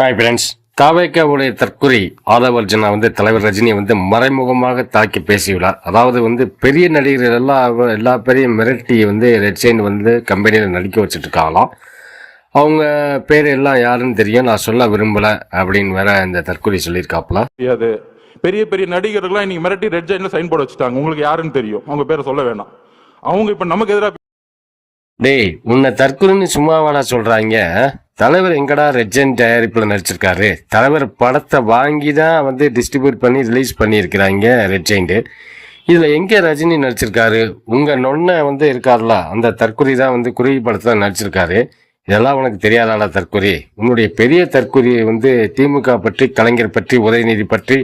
Hi friends தாவேக்காவுடைய தற்கொலை ஆதவ அர்ஜுனா வந்து தலைவர் ரஜினியை வந்து மறைமுகமாக தாக்கி பேசியுள்ளார். அதாவது வந்து பெரிய நடிகர்கள் எல்லாம் எல்லா பெரிய மிரட்டி வந்து ரெட் வந்து கம்பெனியில் நடிக்க வச்சுட்டு இருக்காங்களாம் அவங்க பேர் எல்லாம் யாருன்னு தெரியும். நான் சொல்ல விரும்பலை அப்படின்னு வேற இந்த தற்கொலை சொல்லியிருக்காப்புல. தெரியாது பெரிய பெரிய நடிகர்கள்லாம் இன்னைக்கு மிரட்டி ரெட் சைன்ல சைன் போட வச்சுட்டாங்க. உங்களுக்கு யாருன்னு தெரியும். அவங்க பேரை சொல்ல வேண்டாம் அவங்க இப்ப நமக்கு எதிராக டேய் உன்னை தற்கொலைன்னு சும்மாவாடா சொல்றாங்க. தலைவர் எங்கடா ரெஜன் தயாரிப்பில் நடிச்சிருக்காரு? தலைவர் படத்தை வாங்கி தான் வந்து டிஸ்ட்ரிபியூட் பண்ணி ரிலீஸ் பண்ணியிருக்கிறாங்க ரெஜெண்ட் இதில் எங்கே ரஜினி நடிச்சிருக்காரு? உங்கள் நொன்னை வந்து இருக்கார்ல அந்த தற்கொலை தான் வந்து குருவி படத்தில் நடிச்சிருக்காரு. இதெல்லாம் உனக்கு தெரியாதாடா தற்கொலை? உன்னுடைய பெரிய தற்குறி வந்து திமுக பற்றி கலைஞர் பற்றி உதயநிதி பற்றி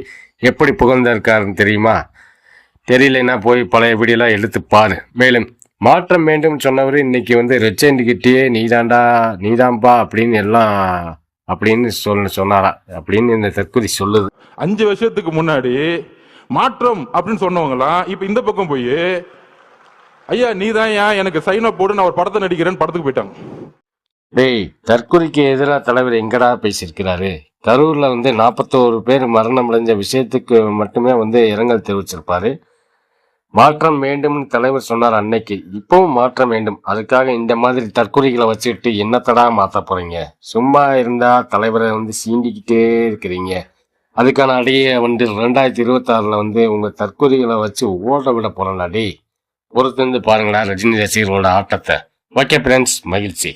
எப்படி புகழ்ந்திருக்காருன்னு தெரியுமா? தெரியலன்னா போய் பழைய வீடியோலாம் எடுத்து பாரு. மேலும் மாற்றம் வேண்டும் சொன்னவர் இன்னைக்கு வந்து ரெச்செண்ட் கிட்டேயே நீதாண்டா நீதான்பா அப்படின்னு எல்லாம் அப்படின்னு சொன்ன சொன்னாரா? அப்படின்னு இந்த தற்குறி சொல்லுது. அஞ்சு வருஷத்துக்கு முன்னாடி மாற்றம் அப்படின்னு சொன்னவங்கலாம் இப்ப இந்த பக்கம் போய் ஐயா நீ தான் ஏன் எனக்கு சைன் போடு நான் ஒரு படத்தை நடிக்கிறேன்னு படத்துக்கு போயிட்டாங்க. டேய் தற்குறிக்கு எதிராக தலைவர் எங்கடா பேசியிருக்கிறாரு? கரூர்ல வந்து நாற்பத்தோரு பேர் மரணம் அடைஞ்ச விஷயத்துக்கு மட்டுமே வந்து இரங்கல் தெரிவிச்சிருப்பாரு. மாற்றம் வேண்டும்னு தலைவர் சொன்னார் அன்னைக்கு. இப்பவும் மாற்றம் வேண்டும். அதுக்காக இந்த மாதிரி தற்கொலைகளை வச்சுக்கிட்டு என்னத்தடா மாற்ற போறீங்க? சும்மா இருந்தா தலைவரை வந்து சீண்டிக்கிட்டே இருக்கிறீங்க. அதுக்கான அடியை வந்து ரெண்டாயிரத்தி இருபத்தாறில் வந்து உங்க தற்கொலைகளை வச்சு ஓட விட போறேன்டா டேய். பொறுத்திருந்து பாருங்களா ரஜினி ரசிகர்களோட ஆட்டத்தை. ஓகே ஃப்ரெண்ட்ஸ் மகிழ்ச்சி.